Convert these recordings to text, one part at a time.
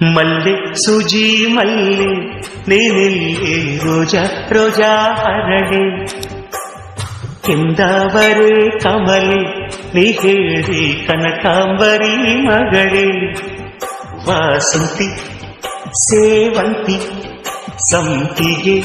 ಮಲ್ಲೆ ಸೂಜಿ ಮಲ್ಲೆ ನೀನಿಲ್ಲಿ ರೋಜಾ ರೋಜಾ ಹರಳೆ ಕೆಂದಾವರೆ ಕಮಲೆ ನೀ ಹೇಳಿ ಕನಕಾಂಬರಿ ಮಗಳೇ ವಾಸಂತಿ ಸೇವಂತಿ ಸಂಪಿಗೆ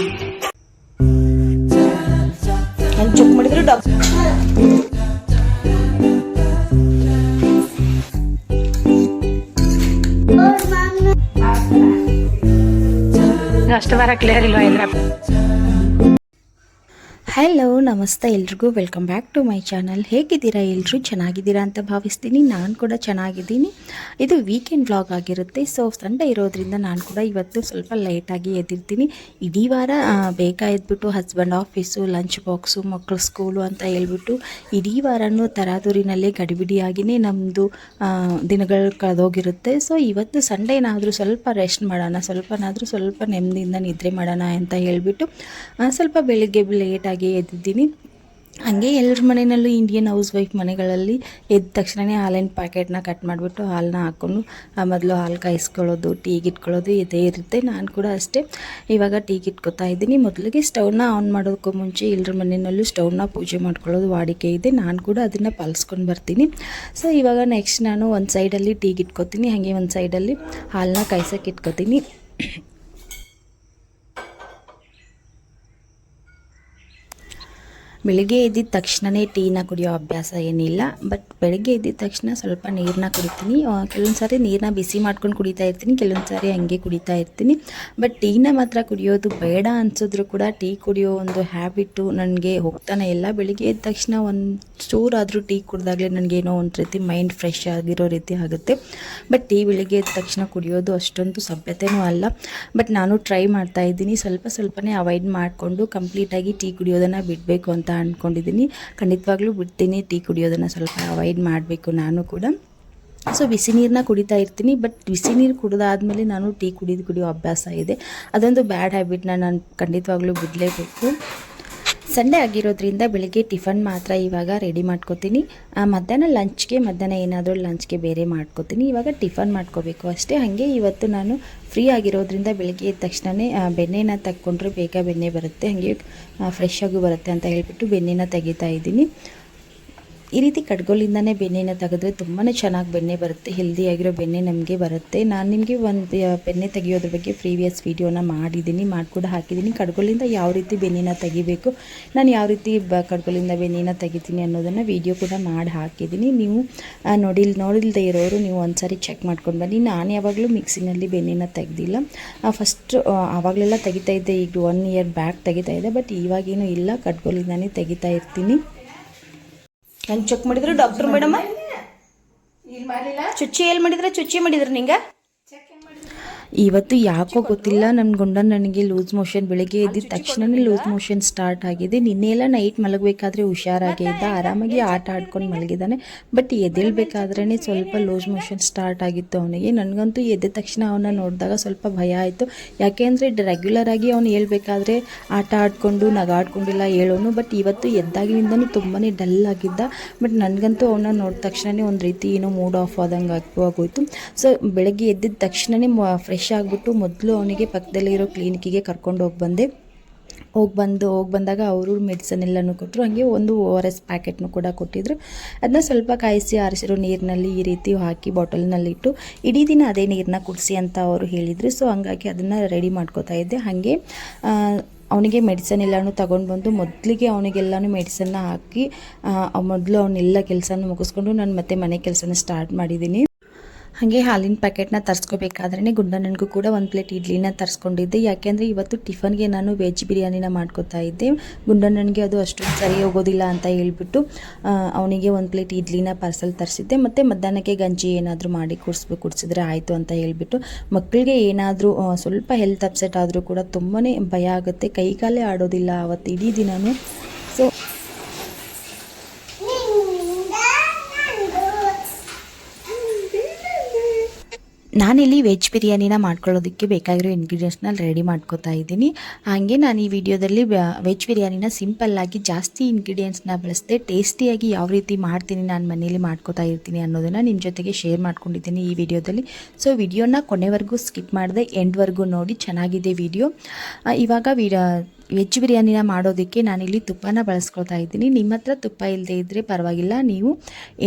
ಅಷ್ಟು ಬರ ಕ್ಲಿಯರ್ ಇಲ್ವಾ ಇಂದ್ರಪ್ಪ ಹಲೋ ನಮಸ್ತೆ ಎಲ್ರಿಗೂ. Welcome back to my channel ಹೇಗಿದ್ದೀರಾ ಎಲ್ಲರೂ ಚೆನ್ನಾಗಿದ್ದೀರಾ ಅಂತ ಭಾವಿಸ್ತೀನಿ. ನಾನು ಕೂಡ ಚೆನ್ನಾಗಿದ್ದೀನಿ. ಇದು ವೀಕೆಂಡ್ ವ್ಲಾಗ್ ಆಗಿರುತ್ತೆ. ಸೊ ಸಂಡೇ ಇರೋದ್ರಿಂದ ನಾನು ಕೂಡ ಇವತ್ತು ಸ್ವಲ್ಪ ಲೇಟಾಗಿ ಎದ್ದಿರ್ತೀನಿ. ಇಡೀ ವಾರ ಬೇಗ ಎದ್ಬಿಟ್ಟು ಹಸ್ಬೆಂಡ್ ಆಫೀಸು ಲಂಚ್ ಬಾಕ್ಸು ಮಕ್ಕಳು ಸ್ಕೂಲು ಅಂತ ಹೇಳ್ಬಿಟ್ಟು ಇಡೀ ವಾರನೂ ತರಾದೂರಿನಲ್ಲೇ ಗಡಿಬಿಡಿಯಾಗಿಯೇ ನಮ್ಮದು ದಿನಗಳು ಕಳೆದೋಗಿರುತ್ತೆ. ಸೊ ಇವತ್ತು ಸಂಡೇನಾದರೂ ಸ್ವಲ್ಪ ರೆಸ್ಟ್ ಮಾಡೋಣ, ಸ್ವಲ್ಪನಾದರೂ ಸ್ವಲ್ಪ ನೆಮ್ಮದಿಯಿಂದ ನಿದ್ರೆ ಮಾಡೋಣ ಅಂತ ಹೇಳಿಬಿಟ್ಟು ಸ್ವಲ್ಪ ಬೆಳಿಗ್ಗೆ ಲೇಟಾಗಿ ಎದ್ದಿದ್ದೀನಿ. ಹಾಗೆ ಎಲ್ಲರ ಮನೆಯಲ್ಲೂ ಇಂಡಿಯನ್ ಹೌಸ್ ವೈಫ್ ಮನೆಗಳಲ್ಲಿ ಎದ್ದ ತಕ್ಷಣವೇ ಹಾಲಿನ ಪ್ಯಾಕೆಟ್ನ ಕಟ್ ಮಾಡಿಬಿಟ್ಟು ಹಾಲನ್ನ ಹಾಕ್ಕೊಂಡು ಮೊದಲು ಹಾಲು ಕಾಯಿಸ್ಕೊಳ್ಳೋದು ಟೀಗೆ ಇಟ್ಕೊಳ್ಳೋದು ಇದೇ ಇರುತ್ತೆ. ನಾನು ಕೂಡ ಅಷ್ಟೇ ಇವಾಗ ಟೀಗೆ ಇಟ್ಕೊತಾ ಇದ್ದೀನಿ. ಮೊದಲಿಗೆ ಸ್ಟವ್ನ ಆನ್ ಮಾಡೋದಕ್ಕೂ ಮುಂಚೆ ಎಲ್ಲರ ಮನೆಯಲ್ಲೂ ಸ್ಟವ್ನ ಪೂಜೆ ಮಾಡ್ಕೊಳ್ಳೋದು ವಾಡಿಕೆ ಇದೆ. ನಾನು ಕೂಡ ಅದನ್ನು ಪಾಲಿಸ್ಕೊಂಡು ಬರ್ತೀನಿ. ಸೊ ಇವಾಗ ನೆಕ್ಸ್ಟ್ ನಾನು ಒಂದು ಸೈಡಲ್ಲಿ ಟೀಗೆ ಇಟ್ಕೊತೀನಿ ಹಾಗೆ ಒಂದು ಸೈಡಲ್ಲಿ ಹಾಲನ್ನ ಕಾಯ್ಸೋಕೆ ಇಟ್ಕೊತೀನಿ. ಬೆಳಿಗ್ಗೆ ಎದ್ದಿದ ತಕ್ಷಣವೇ ಟೀನ ಕುಡಿಯೋ ಅಭ್ಯಾಸ ಏನಿಲ್ಲ ಬಟ್ ಬೆಳಗ್ಗೆ ಎದ್ದಿದ ತಕ್ಷಣ ಸ್ವಲ್ಪ ನೀರನ್ನ ಕುಡಿತೀನಿ. ಕೆಲವೊಂದು ಸಾರಿ ನೀರನ್ನ ಬಿಸಿ ಮಾಡ್ಕೊಂಡು ಕುಡಿತಾ ಇರ್ತೀನಿ ಕೆಲವೊಂದು ಸಾರಿ ಹಂಗೆ ಕುಡಿತಾ ಇರ್ತೀನಿ. ಬಟ್ ಟೀನ ಮಾತ್ರ ಕುಡಿಯೋದು ಬೇಡ ಅನ್ಸಿದ್ರು ಕೂಡ ಟೀ ಕುಡಿಯೋ ಒಂದು ಹ್ಯಾಬಿಟ್ಟು ನನಗೆ ಹೋಗ್ತಾನೆ ಇಲ್ಲ. ಬೆಳಿಗ್ಗೆ ಎದ್ದ ತಕ್ಷಣ ಒಂದು ಚೂರಾದರೂ ಟೀ ಕುಡ್ದಾಗಲೇ ನನಗೇನೋ ಒಂದು ರೀತಿ ಮೈಂಡ್ ಫ್ರೆಶ್ ಆಗಿರೋ ರೀತಿ ಆಗುತ್ತೆ. ಬಟ್ ಟೀ ಬೆಳಿಗ್ಗೆ ಎದ್ದ ತಕ್ಷಣ ಕುಡಿಯೋದು ಅಷ್ಟೊಂದು ಸಭ್ಯತೆನೂ ಅಲ್ಲ. ಬಟ್ ನಾನು ಟ್ರೈ ಮಾಡ್ತಾ ಇದ್ದೀನಿ. ಸ್ವಲ್ಪ ಸ್ವಲ್ಪನೇ ಅವಾಯ್ಡ್ ಮಾಡಿಕೊಂಡು ಕಂಪ್ಲೀಟಾಗಿ ಟೀ ಕುಡಿಯೋದನ್ನು ಬಿಡಬೇಕು ಅಂತ ಅಂದ್ಕೊಂಡಿದ್ದೀನಿ ಖಂಡಿತವಾಗ್ಲೂ ಬಿಡ್ತೀನಿ, ಟೀ ಕುಡಿಯೋದನ್ನು ಸ್ವಲ್ಪ ಅವಾಯ್ಡ್ ಮಾಡಬೇಕು ನಾನು ಕೂಡ. ಸೊ ಬಿಸಿ ನೀರನ್ನ ಕುಡಿತಾ ಇರ್ತೀನಿ ಬಟ್ ಬಿಸಿ ನೀರು ಕುಡಿದಾದ್ಮೇಲೆ ನಾನು ಟೀ ಕುಡಿದು ಕುಡಿಯೋ ಅಭ್ಯಾಸ ಇದೆ. ಅದೊಂದು ಬ್ಯಾಡ್ ಹ್ಯಾಬಿಟ್ನ ನಾನು ಖಂಡಿತವಾಗ್ಲೂ ಬಿಡಲೇಬೇಕು. ಸಂಡೇ ಆಗಿರೋದ್ರಿಂದ ಬೆಳಿಗ್ಗೆ ಟಿಫನ್ ಮಾತ್ರ ಇವಾಗ ರೆಡಿ ಮಾಡ್ಕೋತೀನಿ. ಮಧ್ಯಾಹ್ನ ಲಂಚ್ಗೆ, ಮಧ್ಯಾಹ್ನ ಏನಾದರೂ ಲಂಚ್ಗೆ ಬೇರೆ ಮಾಡ್ಕೋತೀನಿ. ಇವಾಗ ಟಿಫನ್ ಮಾಡ್ಕೋಬೇಕು ಅಷ್ಟೇ. ಹಾಗೆ ಇವತ್ತು ನಾನು ಫ್ರೀ ಆಗಿರೋದ್ರಿಂದ ಬೆಳಿಗ್ಗೆ ಎದ್ದ ತಕ್ಷಣವೇ ಬೆಣ್ಣೆನ ತಕ್ಕೊಂಡ್ರೆ ಬೇಗ ಬೆಣ್ಣೆ ಬರುತ್ತೆ. ಹಾಗೆ ಫ್ರೆಶ್ ಆಗೂ ಬರುತ್ತೆ ಅಂತ ಹೇಳಿಬಿಟ್ಟು ಬೆಣ್ಣೆನ ತೆಗಿತಾ ಇದ್ದೀನಿ. ಈ ರೀತಿ ಕಡ್ಗೋಲಿಂದನೇ ಬೆಣ್ಣೆನ ತೆಗೆದ್ರೆ ತುಂಬಾ ಚೆನ್ನಾಗಿ ಬೆಣ್ಣೆ ಬರುತ್ತೆ ಹೆಲ್ದಿಯಾಗಿರೋ ಬೆಣ್ಣೆ ನಮಗೆ ಬರುತ್ತೆ. ನಾನು ನಿಮಗೆ ಒಂದು ಬೆಣ್ಣೆ ತೆಗೆಯೋದ್ರ ಬಗ್ಗೆ ಪ್ರೀವಿಯಸ್ ವೀಡಿಯೋನ ಮಾಡಿದ್ದೀನಿ ಮಾಡಿ ಕೂಡ ಹಾಕಿದ್ದೀನಿ ಕಡ್ಗೋಲಿಂದ ಯಾವ ರೀತಿ ಬೆಣ್ಣೆನ ತೆಗಿಬೇಕು, ನಾನು ಯಾವ ರೀತಿ ಬ ಕಡ್ಗೋಲಿಂದ ಬೆಣ್ಣೆನ ತೆಗಿತೀನಿ ಅನ್ನೋದನ್ನು ವೀಡಿಯೋ ಕೂಡ ಮಾಡಿ ಹಾಕಿದ್ದೀನಿ ನೀವು ನೋಡಿಲ್, ನೋಡಿಲ್ದೇ ಇರೋರು ನೀವು ಒಂದ್ಸರಿ ಚೆಕ್ ಮಾಡ್ಕೊಂಡು ಬನ್ನಿ. ನಾನು ಯಾವಾಗಲೂ ಮಿಕ್ಸಿನಲ್ಲಿ ಬೆಣ್ಣೆನ ತೆಗ್ದಿಲ್ಲ. ಫಸ್ಟ್ ಆವಾಗಲೆಲ್ಲ ತೆಗಿತಾ ಇದ್ದೆ, ಈಗ ಒನ್ ಇಯರ್ ಬ್ಯಾಕ್ ತೆಗಿತಾ ಇದ್ದೆ ಬಟ್ ಇವಾಗೇನು ಇಲ್ಲ. ಕಡ್ಗೋಲಿಂದನೇ ತೆಗಿತಾ ಇರ್ತೀನಿ. ನಾನು ಚೆಕ್ ಮಾಡಿದ್ರು? ಡಾಕ್ಟರ್ ಮೇಡಮ್ ಚುಚ್ಚಿ ಎಲ್ಲಿ ಮಾಡಿದ್ರೆ? ಚುಚ್ಚಿ ಮಾಡಿದ್ರು ನಿಂಗೆ? ಇವತ್ತು ಯಾಕೋ ಗೊತ್ತಿಲ್ಲ. ನನ್ನ ಗುಂಡ ನನಗೆ ಲೂಸ್ ಮೋಷನ್ ಬೆಳಿಗ್ಗೆ ಎದ್ದಿದ ತಕ್ಷಣನೇ ಲೂಸ್ ಮೋಷನ್ ಸ್ಟಾರ್ಟ್ ಆಗಿದೆ. ನಿನ್ನೆ ಎಲ್ಲ ನೈಟ್ ಮಲಗಬೇಕಾದ್ರೆ ಹುಷಾರಾಗೇ ಇದ್ದ, ಆರಾಮಾಗಿ ಆಟ ಆಡ್ಕೊಂಡು ಮಲಗಿದ್ದಾನೆ. ಬಟ್ ಎದ್ದೇಳ್ಬೇಕಾದ್ರೇ ಸ್ವಲ್ಪ ಲೂಸ್ ಮೋಷನ್ ಸ್ಟಾರ್ಟ್ ಆಗಿತ್ತು ಅವನಿಗೆ. ನನಗಂತೂ ಎದ್ದ ತಕ್ಷಣ ಅವನ್ನ ನೋಡಿದಾಗ ಸ್ವಲ್ಪ ಭಯ ಆಯಿತು. ಯಾಕೆಂದರೆ ರೆಗ್ಯುಲರ್ ಆಗಿ ಅವನು ಹೇಳ್ಬೇಕಾದ್ರೆ ಆಟ ಆಡಿಕೊಂಡು ನಗಾಡ್ಕೊಂಡಿಲ್ಲ ಹೇಳೋನು. ಬಟ್ ಇವತ್ತು ಎದ್ದಾಗಿನಿಂದನೂ ತುಂಬಾ ಡಲ್ ಆಗಿದ್ದ. ಬಟ್ ನನಗಂತೂ ಅವನ್ನ ನೋಡಿದ ತಕ್ಷಣವೇ ಒಂದು ರೀತಿ ಏನೋ ಮೂಡ್ ಆಫ್ ಆದಂಗೆ ಆಗೋಯ್ತು. ಸೊ ಬೆಳಗ್ಗೆ ಎದ್ದಿದ ತಕ್ಷಣವೇ ಫ್ರೆಶ್ ಆಗಿಬಿಟ್ಟು ಮೊದಲು ಅವನಿಗೆ ಪಕ್ಕದಲ್ಲಿರೋ ಕ್ಲಿನಿಕ್ಕಿಗೆ ಕರ್ಕೊಂಡು ಹೋಗಿ ಬಂದೆ. ಹೋಗಿ ಬಂದು, ಹೋಗಿ ಬಂದಾಗ ಅವರು ಮೆಡಿಸನ್ ಎಲ್ಲನೂ ಕೊಟ್ಟರು ಹಾಗೆ ಒಂದು ಓ ಆರ್ ಎಸ್ ಪ್ಯಾಕೆಟ್ನು ಕೂಡ ಕೊಟ್ಟಿದ್ರು. ಅದನ್ನ ಸ್ವಲ್ಪ ಕಾಯಿಸಿ ಆರಿಸಿರೋ ನೀರಿನಲ್ಲಿ ಈ ರೀತಿ ಹಾಕಿ ಬಾಟಲ್ನಲ್ಲಿಟ್ಟು ಇಡೀ ದಿನ ಅದೇ ನೀರನ್ನ ಕುಡಿಸಿ ಅಂತ ಅವರು ಹೇಳಿದರು. ಸೊ ಹಂಗಾಗಿ ಅದನ್ನು ರೆಡಿ ಮಾಡ್ಕೋತಾ ಇದ್ದೆ. ಹಾಗೆ ಅವನಿಗೆ ಮೆಡಿಸನ್ ಎಲ್ಲನೂ ತಗೊಂಡು ಬಂದು ಮೊದಲಿಗೆ ಅವನಿಗೆಲ್ಲನೂ ಮೆಡಿಸನ್ನ ಹಾಕಿ ಮೊದಲು ಅವನ್ನೆಲ್ಲ ಕೆಲಸನೂ ಮುಗಿಸ್ಕೊಂಡು ನಾನು ಮತ್ತೆ ಮನೆ ಕೆಲಸನ ಸ್ಟಾರ್ಟ್ ಮಾಡಿದ್ದೀನಿ ಹಾಗೆ ಹಾಲಿನ ಪ್ಯಾಕೆಟ್ನ ತರಿಸ್ಕೋಬೇಕಾದ್ರೆ ಗುಂಡ ನನಗೂ ಕೂಡ ಒಂದು ಪ್ಲೇಟ್ ಇಡ್ಲಿನ ತರಿಸ್ಕೊಂಡಿದ್ದೆ. ಯಾಕೆಂದರೆ ಇವತ್ತು ಟಿಫನ್ಗೆ ನಾನು ವೆಜ್ ಬಿರಿಯಾನಿನ ಮಾಡ್ಕೋತಾ ಇದ್ದೆ. ಗುಂಡ ನನಗೆ ಅದು ಅಷ್ಟೊಂದು ಸರಿ ಹೋಗೋದಿಲ್ಲ ಅಂತ ಹೇಳ್ಬಿಟ್ಟು ಅವನಿಗೆ ಒಂದು ಪ್ಲೇಟ್ ಇಡ್ಲಿನ ಪಾರ್ಸಲ್ ತರಿಸಿದ್ದೆ. ಮತ್ತು ಮಧ್ಯಾಹ್ನಕ್ಕೆ ಗಂಜಿ ಏನಾದರೂ ಮಾಡಿ ಕುಡಿಸ್ಬೇಕು ಕುಡಿಸಿದ್ರೆ ಆಯಿತು ಅಂತ ಹೇಳ್ಬಿಟ್ಟು ಮಕ್ಕಳಿಗೆ ಏನಾದರೂ ಸ್ವಲ್ಪ ಹೆಲ್ತ್ ಅಪ್ಸೆಟ್ ಆದರೂ ಕೂಡ ತುಂಬಾ ಭಯ ಆಗುತ್ತೆ. ಕೈಕಾಲೇ ಆಡೋದಿಲ್ಲ ಅವತ್ತು ಇಡೀ ದಿನವೂ ಸೊ ನಾನಿಲ್ಲಿ ವೆಜ್ ಬಿರಿಯಾನಿನ ಮಾಡ್ಕೊಳ್ಳೋದಕ್ಕೆ ಬೇಕಾಗಿರೋ ಇಂಗ್ರೀಡಿಯೆಂಟ್ಸ್ನ ರೆಡಿ ಮಾಡ್ಕೋತಾ ಇದ್ದೀನಿ. ಹಾಗೆ ನಾನು ಈ ವಿಡಿಯೋದಲ್ಲಿ ವೆಜ್ ಬಿರಿಯಾನಿನ ಸಿಂಪಲ್ಲಾಗಿ ಜಾಸ್ತಿ ಇಂಗ್ರೀಡಿಯೆಂಟ್ಸ್ನ ಬಳಸದೆ ಟೇಸ್ಟಿಯಾಗಿ ಯಾವ ರೀತಿ ಮಾಡ್ತೀನಿ ನಾನು ಮನೇಲಿ ಮಾಡ್ಕೋತಾ ಇರ್ತೀನಿ ಅನ್ನೋದನ್ನು ನಿಮ್ಮ ಜೊತೆಗೆ ಶೇರ್ ಮಾಡ್ಕೊಂಡಿದ್ದೀನಿ ಈ ವಿಡಿಯೋದಲ್ಲಿ. ಸೊ ವಿಡಿಯೋನ ಕೊನೆವರೆಗೂ ಸ್ಕಿಪ್ ಮಾಡಿದೆ ಎಂಡ್ವರೆಗೂ ನೋಡಿ, ಚೆನ್ನಾಗಿದೆ ವಿಡಿಯೋ ಇವಾಗ ವಿಡಿಯೋ ವೆಜ್ ಬಿರಿಯಾನಿನ ಮಾಡೋದಕ್ಕೆ ನಾನಿಲ್ಲಿ ತುಪ್ಪನ ಬಳಸ್ಕೊಳ್ತಾ ಇದ್ದೀನಿ. ನಿಮ್ಮ ಹತ್ರ ತುಪ್ಪ ಇಲ್ಲದೆ ಇದ್ದರೆ ಪರವಾಗಿಲ್ಲ, ನೀವು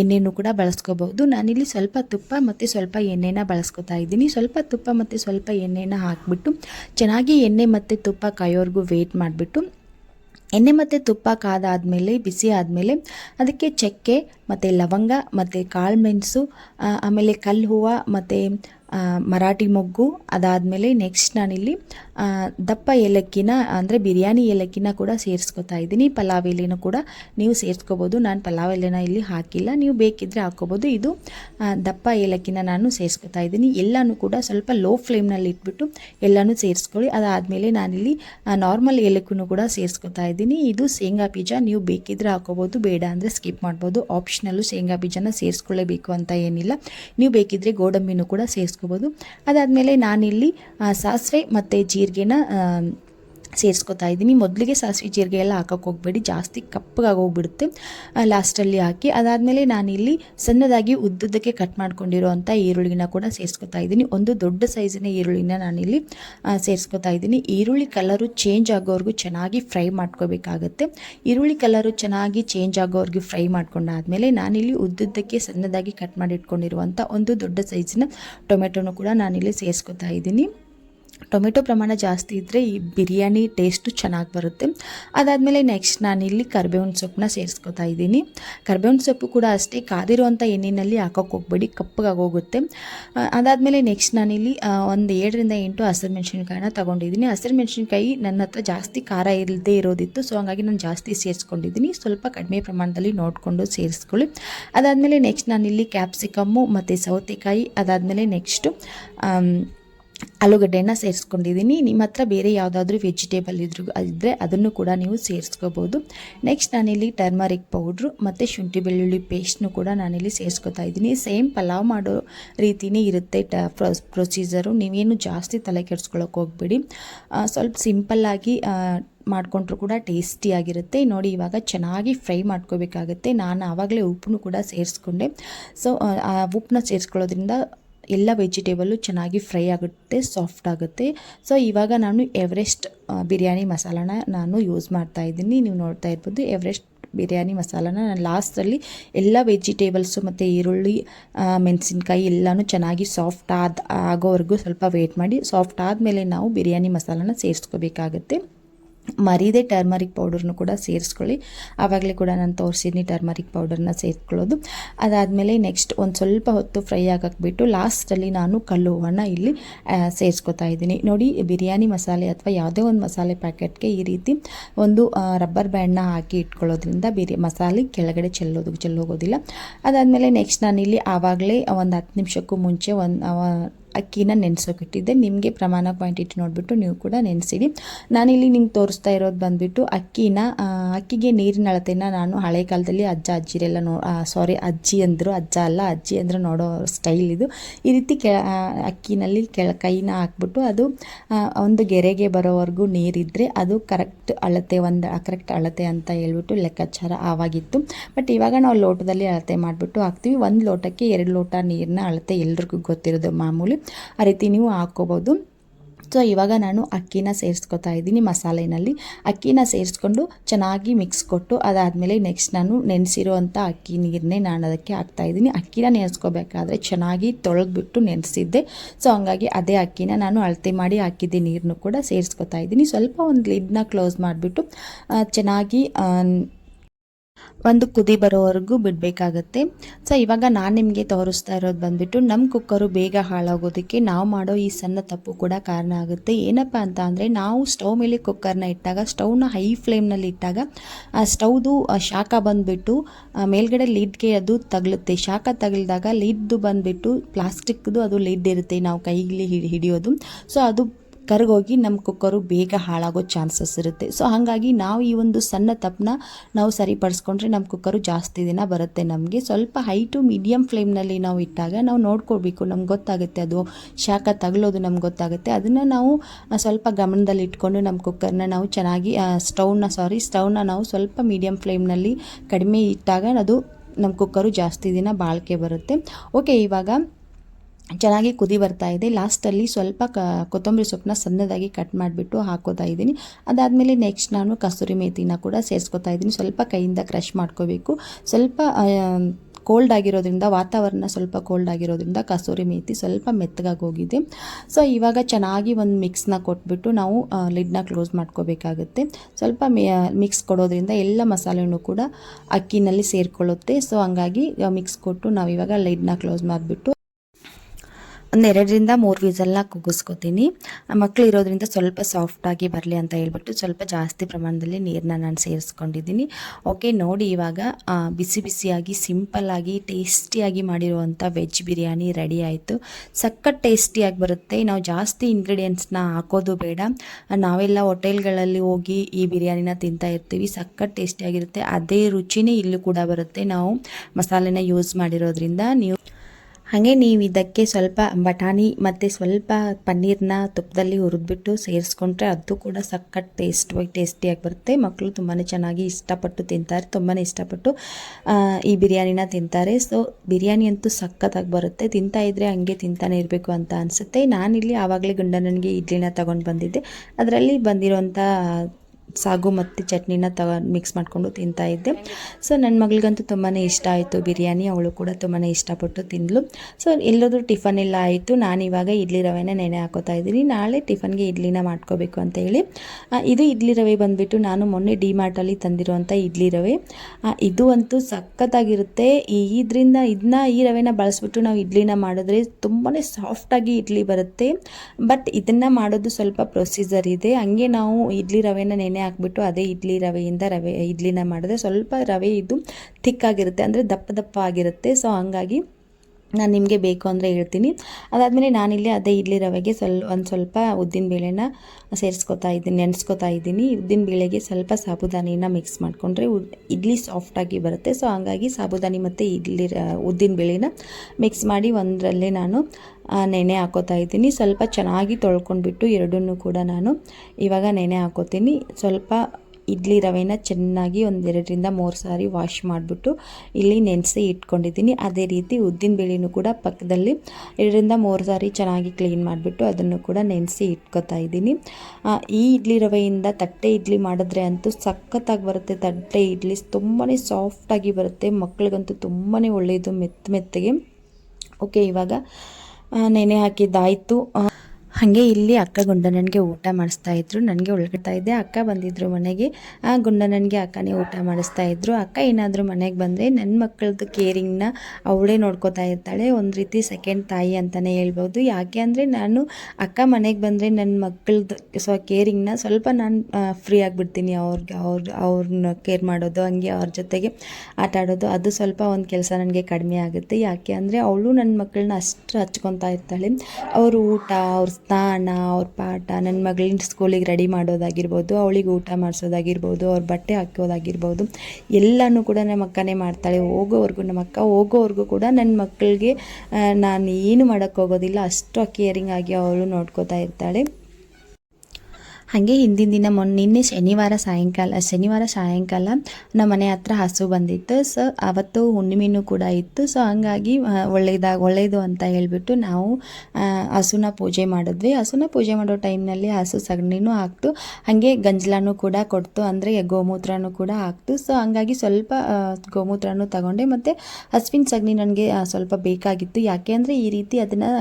ಎಣ್ಣೆನೂ ಕೂಡ ಬಳಸ್ಕೋಬಹುದು. ನಾನಿಲ್ಲಿ ಸ್ವಲ್ಪ ತುಪ್ಪ ಮತ್ತು ಸ್ವಲ್ಪ ಎಣ್ಣೆನ ಬಳಸ್ಕೊತಾ ಇದ್ದೀನಿ. ಸ್ವಲ್ಪ ತುಪ್ಪ ಮತ್ತು ಸ್ವಲ್ಪ ಎಣ್ಣೆನ ಹಾಕಿಬಿಟ್ಟು ಚೆನ್ನಾಗಿ ಎಣ್ಣೆ ಮತ್ತು ತುಪ್ಪ ಕಾಯೋರ್ಗೂ ವೇಟ್ ಮಾಡಿಬಿಟ್ಟು, ಎಣ್ಣೆ ಮತ್ತು ತುಪ್ಪ ಕಾದಾದಮೇಲೆ, ಬಿಸಿ ಆದಮೇಲೆ ಅದಕ್ಕೆ ಚಕ್ಕೆ ಮತ್ತು ಲವಂಗ ಮತ್ತು ಕಾಳು ಮೆಣಸು ಆಮೇಲೆ ಕಲ್ಲು ಹೂವು ಮತ್ತು ಮರಾಠಿ ಮೊಗ್ಗು. ಅದಾದಮೇಲೆ ನೆಕ್ಸ್ಟ್ ನಾನಿಲ್ಲಿ ದಪ್ಪ ಏಲಕ್ಕಿನ, ಅಂದರೆ ಬಿರಿಯಾನಿ ಏಲಕ್ಕಿನ ಕೂಡ ಸೇರಿಸ್ಕೊತಾ ಇದ್ದೀನಿ. ಪಲಾವ್ ಎಲೆನೂ ಕೂಡ ನೀವು ಸೇರಿಸ್ಕೋಬೋದು. ನಾನು ಪಲಾವ್ ಎಲೆನ ಇಲ್ಲಿ ಹಾಕಿಲ್ಲ. ನೀವು ಬೇಕಿದ್ದರೆ ಹಾಕ್ಕೋಬೋದು. ಇದು ದಪ್ಪ ಏಲಕ್ಕಿನ ನಾನು ಸೇರಿಸ್ಕೊತಾ ಇದ್ದೀನಿ. ಎಲ್ಲನೂ ಕೂಡ ಸ್ವಲ್ಪ ಲೋ ಫ್ಲೇಮ್ನಲ್ಲಿ ಇಟ್ಬಿಟ್ಟು ಎಲ್ಲನೂ ಸೇರಿಸ್ಕೊಳ್ಳಿ. ಅದಾದಮೇಲೆ ನಾನಿಲ್ಲಿ ನಾರ್ಮಲ್ ಏಲಕ್ಕೂ ಕೂಡ ಸೇರಿಸ್ಕೊತಾ ಇದ್ದೀನಿ. ಇದು ಶೇಂಗಾ ಬೀಜ. ನೀವು ಬೇಕಿದ್ದರೆ ಹಾಕೋಬೋದು ಬೇಡ ಅಂದರೆ ಸ್ಕಿಪ್ ಮಾಡ್ಬೋದು. ಆಪ್ಷನಲ್ಲೂ ಶೇಂಗಾ ಬೀಜನ ಸೇರಿಸ್ಕೊಳ್ಳೇಬೇಕು ಅಂತ ಏನಿಲ್ಲ. ನೀವು ಬೇಕಿದ್ದರೆ ಗೋಡಂಬಿನೂ ಕೂಡ ಸೇರಿಸ್ಕೋಬೋದು ಅದಾದಮೇಲೆ ನಾನಿಲ್ಲಿ ಸಾಸಿವೆ ಮತ್ತು ಜೀರಿಗೆನ ಸೇರಿಸ್ಕೊತಾ ಇದ್ದೀನಿ. ಮೊದಲಿಗೆ ಸಾಸಿವೆ ಜೀರಿಗೆ ಎಲ್ಲ ಹಾಕೋಕೆ ಹೋಗಬೇಡಿ. ಜಾಸ್ತಿ ಕಪ್ಪಗಾಗಿ ಹೋಗ್ಬಿಡುತ್ತೆ. ಲಾಸ್ಟಲ್ಲಿ ಹಾಕಿ ಅದಾದಮೇಲೆ ನಾನಿಲ್ಲಿ ಸಣ್ಣದಾಗಿ ಉದ್ದುದ್ದಕ್ಕೆ ಕಟ್ ಮಾಡ್ಕೊಂಡಿರೋ ಅಂಥ ಈರುಳ್ಳಿನ ಕೂಡ ಸೇರಿಸ್ಕೊತಾ ಇದ್ದೀನಿ. ಒಂದು ದೊಡ್ಡ ಸೈಜಿನ ಈರುಳ್ಳಿನ ನಾನಿಲ್ಲಿ ಸೇರಿಸ್ಕೊತಾ ಇದ್ದೀನಿ. ಈರುಳ್ಳಿ ಕಲರು ಚೇಂಜ್ ಆಗೋವರೆಗೂ ಚೆನ್ನಾಗಿ ಫ್ರೈ ಮಾಡ್ಕೋಬೇಕಾಗತ್ತೆ. ಈರುಳ್ಳಿ ಕಲರು ಚೆನ್ನಾಗಿ ಚೇಂಜ್ ಆಗೋವರೆಗೂ ಫ್ರೈ ಮಾಡ್ಕೊಂಡಾದ್ಮೇಲೆ ನಾನಿಲ್ಲಿ ಉದ್ದುದ್ದಕ್ಕೆ ಸಣ್ಣದಾಗಿ ಕಟ್ ಮಾಡಿಟ್ಕೊಂಡಿರುವಂಥ ಒಂದು ದೊಡ್ಡ ಸೈಜಿನ ಟೊಮೆಟೊನು ಕೂಡ ನಾನಿಲ್ಲಿ ಸೇರಿಸ್ಕೊತಾ ಇದ್ದೀನಿ. ಟೊಮೆಟೊ ಪ್ರಮಾಣ ಜಾಸ್ತಿ ಇದ್ದರೆ ಈ ಬಿರಿಯಾನಿ ಟೇಸ್ಟು ಚೆನ್ನಾಗಿ ಬರುತ್ತೆ. ಅದಾದಮೇಲೆ ನೆಕ್ಸ್ಟ್ ನಾನಿಲ್ಲಿ ಕರ್ಬೇವಿನ ಸೊಪ್ಪನ್ನ ಸೇರಿಸ್ಕೊತಾ ಇದ್ದೀನಿ. ಕರ್ಬೇವಿನ ಸೊಪ್ಪು ಕೂಡ ಅಷ್ಟೇ ಕಾದಿರುವಂಥ ಎಣ್ಣೆಯಲ್ಲಿ ಹಾಕೋಕೆ ಹೋಗ್ಬೇಡಿ ಕಪ್ಪಗಾಗಿ ಹೋಗುತ್ತೆ. ಅದಾದಮೇಲೆ ನೆಕ್ಸ್ಟ್ ನಾನಿಲ್ಲಿ ಒಂದು ಏಳರಿಂದ ಎಂಟು ಹಸಿರು ಮೆಣಸಿನ್ಕಾಯಿನ ತೊಗೊಂಡಿದ್ದೀನಿ. ಹಸಿರು ಮೆಣಸಿನ್ಕಾಯಿ ನನ್ನ ಹತ್ರ ಜಾಸ್ತಿ ಖಾರ ಇಲ್ಲದೆ ಇರೋದಿತ್ತು ಸೊ ಹಾಗಾಗಿ ನಾನು ಜಾಸ್ತಿ ಸೇರಿಸ್ಕೊಂಡಿದ್ದೀನಿ. ಸ್ವಲ್ಪ ಕಡಿಮೆ ಪ್ರಮಾಣದಲ್ಲಿ ನೋಡಿಕೊಂಡು ಸೇರಿಸ್ಕೊಳ್ಳಿ. ಅದಾದಮೇಲೆ ನೆಕ್ಸ್ಟ್ ನಾನಿಲ್ಲಿ ಕ್ಯಾಪ್ಸಿಕಮ್ಮು ಮತ್ತು ಸೌತೆಕಾಯಿ, ಅದಾದಮೇಲೆ ನೆಕ್ಸ್ಟು ಆಲೂಗಡ್ಡೆನ ಸೇರಿಸ್ಕೊಂಡಿದ್ದೀನಿ. ನಿಮ್ಮ ಹತ್ರ ಬೇರೆ ಯಾವುದಾದ್ರೂ ವೆಜಿಟೇಬಲ್ ಇದ್ರು ಇದ್ದರೆ ಅದನ್ನು ಕೂಡ ನೀವು ಸೇರಿಸ್ಕೋಬೋದು. ನೆಕ್ಸ್ಟ್ ನಾನಿಲ್ಲಿ ಟರ್ಮರಿಕ್ ಪೌಡ್ರು ಮತ್ತು ಶುಂಠಿ ಬೆಳ್ಳುಳ್ಳಿ ಪೇಸ್ಟ್ನು ಕೂಡ ನಾನಿಲ್ಲಿ ಸೇರಿಸ್ಕೊತಾ ಇದ್ದೀನಿ. ಸೇಮ್ ಪಲಾವ್ ಮಾಡೋ ರೀತಿಯೇ ಇರುತ್ತೆ ಟ ಪ್ರೊಸೀಜರು ನೀವೇನು ಜಾಸ್ತಿ ತಲೆ ಕೆಡಿಸ್ಕೊಳ್ಳೋಕೆ ಹೋಗ್ಬೇಡಿ. ಸ್ವಲ್ಪ ಸಿಂಪಲ್ಲಾಗಿ ಮಾಡಿಕೊಂಡ್ರು ಕೂಡ ಟೇಸ್ಟಿಯಾಗಿರುತ್ತೆ ನೋಡಿ, ಇವಾಗ ಚೆನ್ನಾಗಿ ಫ್ರೈ ಮಾಡ್ಕೋಬೇಕಾಗುತ್ತೆ. ನಾನು ಆವಾಗಲೇ ಉಪ್ಪನ್ನು ಕೂಡ ಸೇರಿಸ್ಕೊಂಡೆ. ಸೊ ಆ ಉಪ್ಪನ್ನ ಸೇರಿಸ್ಕೊಳ್ಳೋದ್ರಿಂದ ಎಲ್ಲ ವೆಜಿಟೇಬಲ್ಲು ಚೆನ್ನಾಗಿ ಫ್ರೈ ಆಗುತ್ತೆ, ಸಾಫ್ಟ್ ಆಗುತ್ತೆ. ಸೊ ಇವಾಗ ನಾನು ಎವರೆಸ್ಟ್ ಬಿರಿಯಾನಿ ಮಸಾಲಾನ ನಾನು ಯೂಸ್ ಮಾಡ್ತಾ ಇದ್ದೀನಿ. ನೀವು ನೋಡ್ತಾ ಇರ್ಬೋದು ಎವರೆಸ್ಟ್ ಬಿರಿಯಾನಿ ಮಸಾಲಾನ ನಾನು ಲಾಸ್ಟಲ್ಲಿ ಎಲ್ಲ ವೆಜಿಟೇಬಲ್ಸು ಮತ್ತು ಈರುಳ್ಳಿ ಮೆಣಸಿನ್ಕಾಯಿ ಎಲ್ಲನೂ ಚೆನ್ನಾಗಿ ಸಾಫ್ಟ್ ಆದ, ಆಗೋವರೆಗೂ ಸ್ವಲ್ಪ ವೇಟ್ ಮಾಡಿ. ಸಾಫ್ಟ್ ಆದಮೇಲೆ ನಾವು ಬಿರಿಯಾನಿ ಮಸಾಲಾನ ಸೇರಿಸ್ಕೋಬೇಕಾಗತ್ತೆ. ಮರೀದೆ ಟರ್ಮರಿಕ್ ಪೌಡರ್ನು ಕೂಡ ಸೇರಿಸ್ಕೊಳ್ಳಿ. ಆವಾಗಲೇ ಕೂಡ ನಾನು ತೋರಿಸಿದ್ದೀನಿ ಟರ್ಮರಿಕ್ ಪೌಡರ್ನ ಸೇರಿಸ್ಕೊಳ್ಳೋದು ಅದಾದಮೇಲೆ ನೆಕ್ಸ್ಟ್ ಒಂದು ಸ್ವಲ್ಪ ಹೊತ್ತು ಫ್ರೈ ಆಗಕ್ಬಿಟ್ಟು ಲಾಸ್ಟಲ್ಲಿ ನಾನು ಕಲ್ಲು ಹೂವನ್ನ ಇಲ್ಲಿ ಸೇರಿಸ್ಕೊತಾ ಇದ್ದೀನಿ. ನೋಡಿ, ಬಿರಿಯಾನಿ ಮಸಾಲೆ ಅಥವಾ ಯಾವುದೇ ಒಂದು ಮಸಾಲೆ ಪ್ಯಾಕೆಟ್ಗೆ ಈ ರೀತಿ ಒಂದು ರಬ್ಬರ್ ಬ್ಯಾಂಡ್ನ ಹಾಕಿ ಇಟ್ಕೊಳ್ಳೋದ್ರಿಂದ ಬಿರಿ, ಮಸಾಲೆ ಕೆಳಗಡೆ ಚೆಲ್ಲೋದು, ಚೆಲ್ಲೋಗೋದಿಲ್ಲ. ಅದಾದಮೇಲೆ ನೆಕ್ಸ್ಟ್ ನಾನಿಲ್ಲಿ ಆವಾಗಲೇ ಒಂದು ಹತ್ತು ನಿಮಿಷಕ್ಕೂ ಮುಂಚೆ ಒಂದು ಅಕ್ಕಿನ ನೆನೆಸೋಕಿಟ್ಟಿದ್ದೆ ನಿಮಗೆ ಪ್ರಮಾಣ ಕ್ವಾಂಟಿಟಿ ನೋಡಿಬಿಟ್ಟು ನೀವು ಕೂಡ ನೆನೆಸಿಡಿ. ನಾನಿಲ್ಲಿ ನಿಮ್ಗೆ ತೋರಿಸ್ತಾ ಇರೋದು ಬಂದುಬಿಟ್ಟು ಅಕ್ಕಿನ ಅಕ್ಕಿಗೆ ನೀರಿನ ಅಳತೆನ ನಾನು ಹಳೆ ಕಾಲದಲ್ಲಿ ಅಜ್ಜ, ಅಜ್ಜಿರೆಲ್ಲ ನೋ ಸಾರಿ ಅಜ್ಜಿ ಅಂದರು. ಅಜ್ಜ ಅಲ್ಲ, ಅಜ್ಜಿ ಅಂದ್ರೆ ನೋಡೋ ಸ್ಟೈಲ್ ಇದು. ಈ ರೀತಿ ಕೆ ಅಕ್ಕಿನಲ್ಲಿ ಕೆಳ ಕೈನ ಹಾಕ್ಬಿಟ್ಟು ಅದು ಒಂದು ಗೆರೆಗೆ ಬರೋವರೆಗೂ ನೀರಿದ್ದರೆ ಅದು ಕರೆಕ್ಟ್ ಅಳತೆ ಒಂದು ಕರೆಕ್ಟ್ ಅಳತೆ ಅಂತ ಹೇಳ್ಬಿಟ್ಟು ಲೆಕ್ಕಾಚಾರ ಆವಾಗಿತ್ತು. ಬಟ್ ಇವಾಗ ನಾವು ಲೋಟದಲ್ಲಿ ಅಳತೆ ಮಾಡಿಬಿಟ್ಟು ಹಾಕ್ತೀವಿ. ಒಂದು ಲೋಟಕ್ಕೆ ಎರಡು ಲೋಟ ನೀರನ್ನ ಅಳತೆ ಎಲ್ರಿಗೂ ಗೊತ್ತಿರೋದು ಮಾಮೂಲಿ. ಆ ರೀತಿ ನೀವು ಹಾಕ್ಕೋಬೋದು ಸೊ ಇವಾಗ ನಾನು ಅಕ್ಕಿನ ಸೇರಿಸ್ಕೊತಾ ಇದ್ದೀನಿ ಮಸಾಲೆನಲ್ಲಿ. ಅಕ್ಕಿನ ಸೇರಿಸ್ಕೊಂಡು ಚೆನ್ನಾಗಿ ಮಿಕ್ಸ್ ಕೊಟ್ಟು ಅದಾದಮೇಲೆ ನೆಕ್ಸ್ಟ್ ನಾನು ನೆನೆಸಿರುವಂಥ ಅಕ್ಕಿ ನೀರನ್ನೇ ನಾನು ಅದಕ್ಕೆ ಹಾಕ್ತಾ ಇದ್ದೀನಿ. ಅಕ್ಕಿನ ನೆನೆಸ್ಕೋಬೇಕಾದ್ರೆ ಚೆನ್ನಾಗಿ ತೊಳೆದ್ಬಿಟ್ಟು ನೆನೆಸಿದ್ದೆ. ಸೊ ಹಂಗಾಗಿ ಅದೇ ಅಕ್ಕಿನ ನಾನು ಅಳತೆ ಮಾಡಿ ಹಾಕಿದ್ದೆ ನೀರನ್ನು ಕೂಡ ಸೇರಿಸ್ಕೊತಾ ಇದ್ದೀನಿ. ಸ್ವಲ್ಪ ಒಂದು ಲಿಡ್ನ ಕ್ಲೋಸ್ ಮಾಡಿಬಿಟ್ಟು ಚೆನ್ನಾಗಿ ಒಂದು ಕುದಿ ಬರೋವರೆಗೂ ಬಿಡಬೇಕಾಗತ್ತೆ. ಸೊ ಇವಾಗ ನಾನು ನಿಮಗೆ ತೋರಿಸ್ತಾ ಇರೋದು ಬಂದುಬಿಟ್ಟು ನಮ್ಮ ಕುಕ್ಕರು ಬೇಗ ಹಾಳಾಗೋದಕ್ಕೆ ನಾವು ಮಾಡೋ ಈ ಸಣ್ಣ ತಪ್ಪು ಕೂಡ ಕಾರಣ ಆಗುತ್ತೆ. ಏನಪ್ಪ ಅಂತ ಅಂದರೆ ನಾವು ಸ್ಟವ್ ಮೇಲೆ ಕುಕ್ಕರ್ನ ಇಟ್ಟಾಗ, ಸ್ಟವ್ನ ಹೈ ಫ್ಲೇಮ್ನಲ್ಲಿ ಇಟ್ಟಾಗ, ಆ ಸ್ಟವ್ದು ಶಾಖ ಬಂದುಬಿಟ್ಟು ಮೇಲ್ಗಡೆ ಲಿಡ್ಗೆ ಅದು ತಗಲುತ್ತೆ. ಶಾಖ ತಗಲಿದಾಗ ಲಿಡ್ದು ಬಂದುಬಿಟ್ಟು, ಪ್ಲಾಸ್ಟಿಕ್ದು ಅದು ಲಿಡ್ ಇರುತ್ತೆ ನಾವು ಕೈಗೆ ಹಿಡಿ ಹಿಡಿಯೋದು ಸೊ ಅದು ಕರಗೋಗಿ ನಮ್ಮ ಕುಕ್ಕರು ಬೇಗ ಹಾಳಾಗೋ ಚಾನ್ಸಸ್ ಇರುತ್ತೆ. ಸೊ ಹಾಗಾಗಿ ನಾವು ಈ ಒಂದು ಸಣ್ಣ ತಪ್ಪನ್ನ ನಾವು ಸರಿಪಡಿಸ್ಕೊಂಡ್ರೆ ನಮ್ಮ ಕುಕ್ಕರು ಜಾಸ್ತಿ ದಿನ ಬರುತ್ತೆ ನಮಗೆ. ಸ್ವಲ್ಪ ಹೈ ಟು ಮೀಡಿಯಮ್ ಫ್ಲೇಮ್ನಲ್ಲಿ ನಾವು ಇಟ್ಟಾಗ ನಾವು ನೋಡ್ಕೊಳ್ಬೇಕು, ನಮ್ಗೆ ಗೊತ್ತಾಗುತ್ತೆ ಅದು ಶಾಖ ತಗಲೋದು ನಮ್ಗೆ ಗೊತ್ತಾಗುತ್ತೆ. ಅದನ್ನು ನಾವು ಸ್ವಲ್ಪ ಗಮನದಲ್ಲಿ ಇಟ್ಕೊಂಡು ನಮ್ಮ ಕುಕ್ಕರ್ನ ನಾವು ಚೆನ್ನಾಗಿ ಸ್ಟೌವ್ನ ಸಾರಿ ಸ್ಟೌವ್ನ ನಾವು ಸ್ವಲ್ಪ ಮೀಡಿಯಮ್ ಫ್ಲೇಮ್ನಲ್ಲಿ ಕಡಿಮೆ ಇಟ್ಟಾಗ ಅದು ನಮ್ಮ ಕುಕ್ಕರು ಜಾಸ್ತಿ ದಿನ ಬಾಳಿಕೆ ಬರುತ್ತೆ. ಓಕೆ ಇವಾಗ ಚೆನ್ನಾಗಿ ಕುದಿ ಬರ್ತಾ ಇದೆ. ಲಾಸ್ಟಲ್ಲಿ ಸ್ವಲ್ಪ ಕ, ಕೊತ್ತಂಬರಿ ಸೊಪ್ಪನ್ನ ಸಣ್ಣದಾಗಿ ಕಟ್ ಮಾಡಿಬಿಟ್ಟು ಹಾಕೋತಾ ಇದ್ದೀನಿ. ಅದಾದಮೇಲೆ ನೆಕ್ಸ್ಟ್ ನಾನು ಕಸೂರಿ ಮೇಥಿನ ಕೂಡ ಸೇರಿಸ್ಕೊತಾ ಇದ್ದೀನಿ. ಸ್ವಲ್ಪ ಕೈಯಿಂದ ಕ್ರಷ್ ಮಾಡ್ಕೋಬೇಕು. ಸ್ವಲ್ಪ ಕೋಲ್ಡ್ ಆಗಿರೋದ್ರಿಂದ, ವಾತಾವರಣ ಸ್ವಲ್ಪ ಕೋಲ್ಡ್ ಆಗಿರೋದ್ರಿಂದ ಕಸೂರಿ ಮೇತಿ ಸ್ವಲ್ಪ ಮೆತ್ತಗಾಗಿ ಹೋಗಿದೆ. ಸೊ, ಇವಾಗ ಚೆನ್ನಾಗಿ ಒಂದು ಮಿಕ್ಸ್ನ ಕೊಟ್ಬಿಟ್ಟು ನಾವು ಲಿಡ್ನ ಕ್ಲೋಸ್ ಮಾಡ್ಕೋಬೇಕಾಗುತ್ತೆ. ಸ್ವಲ್ಪ ಮಿಕ್ಸ್ ಕೊಡೋದ್ರಿಂದ ಎಲ್ಲ ಮಸಾಲೆನೂ ಕೂಡ ಅಕ್ಕಿನಲ್ಲಿ ಸೇರಿಕೊಳ್ಳುತ್ತೆ. ಸೊ, ಹಂಗಾಗಿ ಮಿಕ್ಸ್ ಕೊಟ್ಟು ನಾವು ಇವಾಗ ಲಿಡ್ನ ಕ್ಲೋಸ್ ಮಾಡಿಬಿಟ್ಟು ಒಂದು ಎರಡರಿಂದ ಮೂರು ವಿಸಲ್ನ ಕುಗ್ಗಿಸ್ಕೊತೀನಿ. ಮಕ್ಕಳು ಇರೋದ್ರಿಂದ ಸ್ವಲ್ಪ ಸಾಫ್ಟಾಗಿ ಬರಲಿ ಅಂತ ಹೇಳ್ಬಿಟ್ಟು ಸ್ವಲ್ಪ ಜಾಸ್ತಿ ಪ್ರಮಾಣದಲ್ಲಿ ನೀರನ್ನ ನಾನು ಸೇರಿಸ್ಕೊಂಡಿದ್ದೀನಿ. ಓಕೆ ನೋಡಿ ಇವಾಗ ಬಿಸಿ ಬಿಸಿಯಾಗಿ ಸಿಂಪಲ್ಲಾಗಿ ಟೇಸ್ಟಿಯಾಗಿ ಮಾಡಿರುವಂಥ ವೆಜ್ ಬಿರಿಯಾನಿ ರೆಡಿ ಆಯಿತು. ಸಖತ್ ಟೇಸ್ಟಿಯಾಗಿ ಬರುತ್ತೆ. ನಾವು ಜಾಸ್ತಿ ಇಂಗ್ರೀಡಿಯೆಂಟ್ಸ್ನ ಹಾಕೋದು ಬೇಡ. ನಾವೆಲ್ಲ ಹೋಟೆಲ್ಗಳಲ್ಲಿ ಹೋಗಿ ಈ ಬಿರಿಯಾನಿನ ತಿಂತಾ ಇರ್ತೀವಿ. ಸಖತ್ ಟೇಸ್ಟಿಯಾಗಿರುತ್ತೆ ಅದೇ ರುಚಿನೇ ಇಲ್ಲೂ ಕೂಡ ಬರುತ್ತೆ. ನಾವು ಮಸಾಲೆನ ಯೂಸ್ ಮಾಡಿರೋದ್ರಿಂದ ನೀವು ಹಾಗೆ ನೀವು ಇದಕ್ಕೆ ಸ್ವಲ್ಪ ಬಟಾಣಿ ಮತ್ತು ಸ್ವಲ್ಪ ಪನ್ನೀರ್ನ ತುಪ್ಪದಲ್ಲಿ ಹುರಿದ್ಬಿಟ್ಟು ಸೇರಿಸ್ಕೊಂಡ್ರೆ ಅದು ಕೂಡ ಸಖತ್ ಟೇಸ್ಟ್ ಟೇಸ್ಟಿಯಾಗಿ ಬರುತ್ತೆ. ಮಕ್ಕಳು ತುಂಬಾ ಚೆನ್ನಾಗಿ ಇಷ್ಟಪಟ್ಟು ತಿಂತಾರೆ ತುಂಬಾ ಇಷ್ಟಪಟ್ಟು ಈ ಬಿರಿಯಾನಿನ ತಿಂತಾರೆ. ಸೊ ಬಿರಿಯಾನಿ ಅಂತೂ ಸಖತ್ತಾಗಿ ಬರುತ್ತೆ. ತಿಂತಾ ಇದ್ದರೆ ಹಂಗೆ ತಿಂತಾನೆ ಇರಬೇಕು ಅಂತ ಅನಿಸುತ್ತೆ. ನಾನಿಲ್ಲಿ ಆವಾಗಲೇ ಗಂಡನಿಗೆ ಇಡ್ಲಿನ ತೊಗೊಂಡು ಬಂದಿದ್ದೆ. ಅದರಲ್ಲಿ ಬಂದಿರೋಂಥ ಸಾಗು ಮತ್ತು ಚಟ್ನಿನ ತಗ ಮಿಕ್ಸ್ ಮಾಡಿಕೊಂಡು ತಿಂತಾ ಇದ್ದೆ. ಸೊ ನನ್ನ ಮಗಳಿಗಂತೂ ತುಂಬಾ ಇಷ್ಟ ಆಯಿತು ಬಿರಿಯಾನಿ. ಅವಳು ಕೂಡ ತುಂಬಾ ಇಷ್ಟಪಟ್ಟು ತಿಂದಳು ಸೊ ಎಲ್ಲದೂ ಟಿಫನ್ ಎಲ್ಲ ಆಯಿತು. ನಾನಿವಾಗ ಇಡ್ಲಿ ರವೆನ ನೆನೆ ಹಾಕೋತಾ ಇದ್ದೀನಿ. ನಾಳೆ ಟಿಫನ್ಗೆ ಇಡ್ಲಿನ ಮಾಡ್ಕೋಬೇಕು ಅಂತ ಹೇಳಿ. ಇದು ಇಡ್ಲಿ ರವೆ ಬಂದುಬಿಟ್ಟು ನಾನು ಮೊನ್ನೆ ಡಿ ಮಾರ್ಟಲ್ಲಿ ತಂದಿರುವಂಥ ಇಡ್ಲಿ ರವೆ. ಇದು ಅಂತೂ ಸಖತ್ತಾಗಿರುತ್ತೆ. ಇದರಿಂದ ಇದನ್ನ ಈ ರವೆನ ಬಳಸ್ಬಿಟ್ಟು ನಾವು ಇಡ್ಲಿನ ಮಾಡಿದ್ರೆ ತುಂಬಾ ಸಾಫ್ಟಾಗಿ ಇಡ್ಲಿ ಬರುತ್ತೆ. ಬಟ್ ಇದನ್ನು ಮಾಡೋದು ಸ್ವಲ್ಪ ಪ್ರೊಸೀಜರ್ ಇದೆ. ಹಂಗೆ ನಾವು ಇಡ್ಲಿ ರವೆನ ಹಾಕ್ಬಿಟ್ಟು ಅದೇ ಇಡ್ಲಿ ರವೆಯಿಂದ ರವೆ ಇಡ್ಲಿನ ಮಾಡಿದ್ರೆ ಸ್ವಲ್ಪ ರವೆ ಇದು ಥಿಕ್ಕಾಗಿರುತ್ತೆ ಅಂದರೆ ದಪ್ಪ ದಪ್ಪ ಆಗಿರುತ್ತೆ. ಸೊ ಹಂಗಾಗಿ ನಾನು ನಿಮಗೆ ಬೇಕು ಅಂದರೆ ಹೇಳ್ತೀನಿ. ಅದಾದಮೇಲೆ ನಾನಿಲ್ಲಿ ಅದೇ ಇಡ್ಲಿ ರವೆಗೆ ಸ್ವಲ್ಪ ಒಂದು ಸ್ವಲ್ಪ ಉದ್ದಿನ ಬೇಳೆನ ಸೇರಿಸ್ಕೊತಾ ಇದ್ದೀನಿ ನೆನೆಸ್ಕೊತಾ ಇದ್ದೀನಿ. ಉದ್ದಿನ ಬೇಳೆಗೆ ಸ್ವಲ್ಪ ಸಾಬುದಾನಿನ ಮಿಕ್ಸ್ ಮಾಡಿಕೊಂಡ್ರೆ ಇಡ್ಲಿ ಸಾಫ್ಟಾಗಿ ಬರುತ್ತೆ. ಸೊ ಹಂಗಾಗಿ ಸಾಬುದಾನಿ ಮತ್ತು ಇಡ್ಲಿ ಉದ್ದಿನ ಬೇಳೆನ ಮಿಕ್ಸ್ ಮಾಡಿ ಒಂದರಲ್ಲೇ ನಾನು ನೆನೆ ಹಾಕೋತಾ ಇದ್ದೀನಿ. ಸ್ವಲ್ಪ ಚೆನ್ನಾಗಿ ತೊಳ್ಕೊಂಡ್ಬಿಟ್ಟು ಎರಡನ್ನೂ ಕೂಡ ನಾನು ಇವಾಗ ನೆನೆ ಹಾಕೋತೀನಿ. ಸ್ವಲ್ಪ ಇಡ್ಲಿ ರವೆನ ಚೆನ್ನಾಗಿ ಒಂದೆರಡರಿಂದ ಮೂರು ಸಾರಿ ವಾಶ್ ಮಾಡಿಬಿಟ್ಟು ಇಲ್ಲಿ ನೆನೆಸಿ ಇಟ್ಕೊಂಡಿದ್ದೀನಿ. ಅದೇ ರೀತಿ ಉದ್ದಿನ ಬೇಳೆನೂ ಕೂಡ ಪಕ್ಕದಲ್ಲಿ ಎರಡರಿಂದ ಮೂರು ಸಾರಿ ಚೆನ್ನಾಗಿ ಕ್ಲೀನ್ ಮಾಡಿಬಿಟ್ಟು ಅದನ್ನು ಕೂಡ ನೆನೆಸಿ ಇಟ್ಕೊತಾ ಇದ್ದೀನಿ. ಈ ಇಡ್ಲಿ ರವೆಯಿಂದ ತಟ್ಟೆ ಇಡ್ಲಿ ಮಾಡಿದ್ರೆ ಅಂತೂ ಸಖತ್ತಾಗಿ ಬರುತ್ತೆ. ತಟ್ಟೆ ಇಡ್ಲಿ ತುಂಬಾ ಸಾಫ್ಟಾಗಿ ಬರುತ್ತೆ. ಮಕ್ಕಳಿಗಂತೂ ತುಂಬಾ ಒಳ್ಳೆಯದು ಮೆತ್ತ ಮೆತ್ತಗೆ. ಓಕೆ ಇವಾಗ ನೆನೆ ಹಾಕಿದ್ದಾಯಿತು. ಹಾಗೆ ಇಲ್ಲಿ ಅಕ್ಕ ಗುಂಡನನಿಗೆ ಊಟ ಮಾಡಿಸ್ತಾ ಇದ್ರು. ನನಗೆ ಉಳ್ಕೊಳ್ತಾ ಇದ್ದೆ. ಅಕ್ಕ ಬಂದಿದ್ರು ಮನೆಗೆ. ಆ ಗುಂಡನನಿಗೆ ಅಕ್ಕನೇ ಊಟ ಮಾಡಿಸ್ತಾ ಇದ್ರು. ಅಕ್ಕ ಏನಾದರೂ ಮನೆಗೆ ಬಂದರೆ ನನ್ನ ಮಕ್ಕಳದ್ದು ಕೇರಿಂಗ್ನ ಅವಳೇ ನೋಡ್ಕೋತಾ ಇರ್ತಾಳೆ. ಒಂದು ರೀತಿ ಸೆಕೆಂಡ್ ತಾಯಿ ಅಂತಲೇ ಹೇಳ್ಬೋದು. ಯಾಕೆ ಅಂದರೆ ನಾನು ಅಕ್ಕ ಮನೆಗೆ ಬಂದರೆ ನನ್ನ ಮಕ್ಕಳದ್ದು ಸೊ ಕೇರಿಂಗ್ನ ಸ್ವಲ್ಪ ನಾನು ಫ್ರೀ ಆಗಿಬಿಡ್ತೀನಿ. ಅವ್ರಿಗೆ ಅವ್ರ ಅವ್ರನ್ನ ಕೇರ್ ಮಾಡೋದು, ಹಂಗೆ ಅವ್ರ ಜೊತೆಗೆ ಆಟ ಆಡೋದು, ಅದು ಸ್ವಲ್ಪ ಒಂದು ಕೆಲಸ ನನಗೆ ಕಡಿಮೆ ಆಗುತ್ತೆ. ಯಾಕೆ ಅಂದರೆ ಅವಳು ನನ್ನ ಮಕ್ಕಳನ್ನ ಅಷ್ಟು ಹಚ್ಕೊತಾ ಇರ್ತಾಳೆ. ಅವರು ಊಟ, ಅವ್ರ ಸ್ನಾನ ಅವ್ರ ಪಾಠ ನನ್ನ ಮಗಳಿನ ಸ್ಕೂಲಿಗೆ ರೆಡಿ ಮಾಡೋದಾಗಿರ್ಬೋದು, ಅವಳಿಗೆ ಊಟ ಮಾಡಿಸೋದಾಗಿರ್ಬೋದು, ಅವ್ರ ಬಟ್ಟೆ ಹಾಕೋದಾಗಿರ್ಬೋದು ಎಲ್ಲನೂ ಕೂಡ ನಮ್ಮ ಅಕ್ಕನೇ ಮಾಡ್ತಾಳೆ. ಹೋಗೋವರೆಗೂ ನಮ್ಮ ಅಕ್ಕ ಹೋಗೋವರೆಗೂ ಕೂಡ ನನ್ನ ಮಕ್ಕಳಿಗೆ ನಾನು ಏನು ಮಾಡೋಕ್ಕೋಗೋದಿಲ್ಲ ಅಷ್ಟು ಕೇರಿಂಗ್ ಆಗಿ ಅವಳು ನೋಡ್ಕೋತಾ ಇರ್ತಾಳೆ. ಹಾಗೆ ಹಿಂದಿನ ದಿನ ಮೊನ್ನೆ ನಿನ್ನೆ ಶನಿವಾರ ಸಾಯಂಕಾಲ ಶನಿವಾರ ಸಾಯಂಕಾಲ ನಮ್ಮ ಮನೆ ಹತ್ರ ಹಸು ಬಂದಿತ್ತು. ಸೊ, ಅವತ್ತು ಹುಣ್ಣಿಮೆನು ಕೂಡ ಇತ್ತು. ಸೊ, ಹಂಗಾಗಿ ಒಳ್ಳೆಯದಾಗ ಒಳ್ಳೆಯದು ಅಂತ ಹೇಳಿಬಿಟ್ಟು ನಾವು ಹಸುನ ಪೂಜೆ ಮಾಡಿದ್ವಿ. ಹಸುನ ಪೂಜೆ ಮಾಡೋ ಟೈಮ್ನಲ್ಲಿ ಹಸು ಸಗಣಿನೂ ಹಾಕ್ತು. ಹಾಗೆ ಗಂಜಲನೂ ಕೂಡ ಕೊಡ್ತು. ಅಂದರೆ, ಗೋಮೂತ್ರನೂ ಕೂಡ ಹಾಕ್ತು. ಸೊ, ಹಂಗಾಗಿ ಸ್ವಲ್ಪ ಗೋಮೂತ್ರನೂ ತಗೊಂಡೆ. ಮತ್ತು ಹಸುವಿನ ಸಗಣಿ ನನಗೆ ಸ್ವಲ್ಪ ಬೇಕಾಗಿತ್ತು. ಯಾಕೆ ಅಂದರೆ, ಈ ರೀತಿ ಅದನ್ನು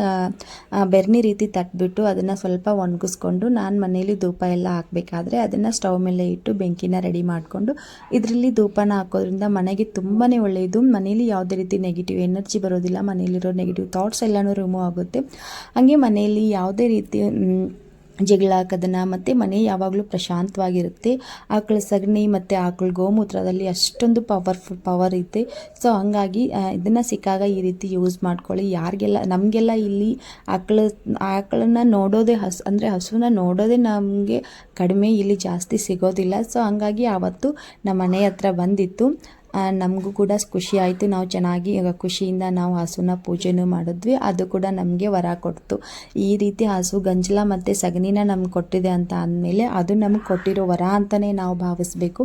ಬೆರ್ನಿ ರೀತಿ ತಟ್ಬಿಟ್ಟು ಅದನ್ನು ಸ್ವಲ್ಪ ಒಣಗಿಸ್ಕೊಂಡು ನಾನು ಮನೇಲಿ ಧೂಪ ಎಲ್ಲ ಹಾಕಬೇಕಾದ್ರೆ ಅದನ್ನು ಸ್ಟವ್ ಮೇಲೆ ಇಟ್ಟು ಬೆಂಕಿನ ರೆಡಿ ಮಾಡಿಕೊಂಡು ಇದರಲ್ಲಿ ಧೂಪನ ಹಾಕೋದ್ರಿಂದ ಮನೆಗೆ ತುಂಬಾ ಒಳ್ಳೆಯದು ಮನೇಲಿ ಯಾವುದೇ ರೀತಿ ನೆಗೆಟಿವ್ ಎನರ್ಜಿ ಬರೋದಿಲ್ಲ. ಮನೇಲಿರೋ ನೆಗೆಟಿವ್ ಥಾಟ್ಸ್ ಎಲ್ಲನೂ ರಿಮೂವ್ ಆಗುತ್ತೆ. ಹಾಗೆ ಮನೆಯಲ್ಲಿ ಯಾವುದೇ ರೀತಿ ಜಗಳ ಹಾಕೋದನ್ನು ಮತ್ತು ಮನೆ ಯಾವಾಗಲೂ ಪ್ರಶಾಂತವಾಗಿರುತ್ತೆ. ಆಕಳ ಸಗಣಿ ಮತ್ತು ಆಕಳ ಗೋಮೂತ್ರದಲ್ಲಿ ಅಷ್ಟೊಂದು ಪವರ್ಫುಲ್ ಪವರ್ ಐತೆ. ಸೊ ಹಂಗಾಗಿ ಇದನ್ನು ಸಿಕ್ಕಾಗ ಈ ರೀತಿ ಯೂಸ್ ಮಾಡ್ಕೊಳ್ಳಿ. ಯಾರಿಗೆಲ್ಲ, ನಮಗೆಲ್ಲ ಇಲ್ಲಿ ಆಕಳ, ಆಕಳನ್ನ ನೋಡೋದೇ ಹಸು, ಅಂದರೆ ಹಸುವನ್ನ ನೋಡೋದೇ ನಮಗೆ ಕಡಿಮೆ ಇಲ್ಲಿ ಜಾಸ್ತಿ ಸಿಗೋದಿಲ್ಲ. ಸೊ ಹಂಗಾಗಿ, ಆವತ್ತು ನಮ್ಮ ಮನೆ ಹತ್ರ ಬಂದಿತ್ತು. ನಮಗೂ ಕೂಡ ಖುಷಿ ಆಯಿತು. ನಾವು ಚೆನ್ನಾಗಿ ಖುಷಿಯಿಂದ ನಾವು ಹಸುನ ಪೂಜೆನೂ ಮಾಡಿದ್ವಿ. ಅದು ಕೂಡ ನಮಗೆ ವರ ಕೊಡ್ತು. ಈ ರೀತಿ ಹಸು ಗಂಜಲ ಮತ್ತು ಸಗಣಿನ ನಮ್ಗೆ ಕೊಟ್ಟಿದೆ ಅಂತ ಅಂದಮೇಲೆ ಅದು ನಮಗೆ ಕೊಟ್ಟಿರೋ ವರ ಅಂತಲೇ ನಾವು ಭಾವಿಸ್ಬೇಕು.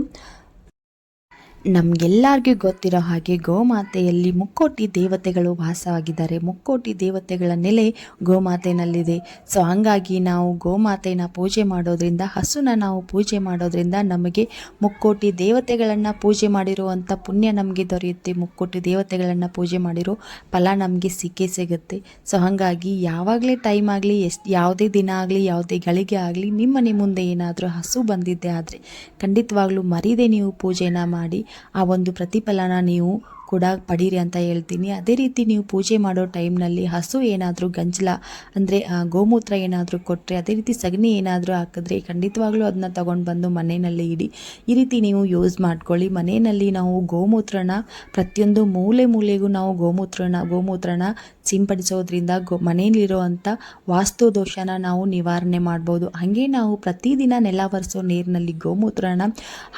ನಮಗೆಲ್ಲರಿಗೂ ಗೊತ್ತಿರೋ ಹಾಗೆ ಗೋಮಾತೆಯಲ್ಲಿ ಮುಕ್ಕೋಟಿ ದೇವತೆಗಳು ವಾಸವಾಗಿದ್ದಾರೆ. ಮುಕ್ಕೋಟಿ ದೇವತೆಗಳ ನೆಲೆ ಗೋಮಾತೆನಲ್ಲಿದೆ. ಸೊ ಹಂಗಾಗಿ ನಾವು ಗೋಮಾತೆನ ಪೂಜೆ ಮಾಡೋದ್ರಿಂದ, ಹಸುನ ನಾವು ಪೂಜೆ ಮಾಡೋದ್ರಿಂದ ನಮಗೆ ಮುಕ್ಕೋಟಿ ದೇವತೆಗಳನ್ನು ಪೂಜೆ ಮಾಡಿರುವಂಥ ಪುಣ್ಯ ನಮಗೆ ದೊರೆಯುತ್ತೆ. ಮುಕ್ಕೋಟಿ ದೇವತೆಗಳನ್ನು ಪೂಜೆ ಮಾಡಿರೋ ಫಲ ನಮಗೆ ಸಿಕ್ಕೇ ಸಿಗುತ್ತೆ. ಸೊ ಹಾಗಾಗಿ ಯಾವಾಗಲೇ ಟೈಮ್ ಆಗಲಿ, ಎಷ್ಟು ಯಾವುದೇ ದಿನ ಆಗಲಿ, ಯಾವುದೇ ಗಳಿಗೆ ಆಗಲಿ ನಿಮ್ಮನೆ ಮುಂದೆ ಏನಾದರೂ ಹಸು ಬಂದಿದ್ದೆ ಆದರೆ ಖಂಡಿತವಾಗ್ಲೂ ಮರೀದೆ ನೀವು ಪೂಜೆನ ಮಾಡಿ. ಆ ಒಂದು ಪ್ರತಿಫಲನ ನೀವು ಕೂಡ ಪಡೀರಿ ಅಂತ ಹೇಳ್ತೀನಿ. ಅದೇ ರೀತಿ ನೀವು ಪೂಜೆ ಮಾಡೋ ಟೈಮ್ನಲ್ಲಿ ಹಸು ಏನಾದರೂ ಗಂಜಲ, ಅಂದರೆ ಗೋಮೂತ್ರ ಏನಾದರೂ ಕೊಟ್ಟರೆ ಅದೇ ರೀತಿ ಸಗಣಿ ಏನಾದರೂ ಹಾಕಿದ್ರೆ ಖಂಡಿತವಾಗ್ಲೂ ಅದನ್ನ ತಗೊಂಡು ಬಂದು ಮನೆಯಲ್ಲಿ ಇಡಿ. ಈ ರೀತಿ ನೀವು ಯೂಸ್ ಮಾಡ್ಕೊಳ್ಳಿ. ಮನೆಯಲ್ಲಿ ನಾವು ಗೋಮೂತ್ರನ, ಪ್ರತಿಯೊಂದು ಮೂಲೆ ಮೂಲೆಗೂ ನಾವು ಗೋಮೂತ್ರನ ಗೋಮೂತ್ರನ ಸಿಂಪಡಿಸೋದ್ರಿಂದ ಗೋ, ಮನೆಯಲ್ಲಿರುವಂಥ ವಾಸ್ತು ದೋಷನ ನಾವು ನಿವಾರಣೆ ಮಾಡ್ಬೋದು. ಹಾಗೆ ನಾವು ಪ್ರತಿದಿನ ನೆಲ ಒರೆಸೋ ನೀರಿನಲ್ಲಿ ಗೋಮೂತ್ರನ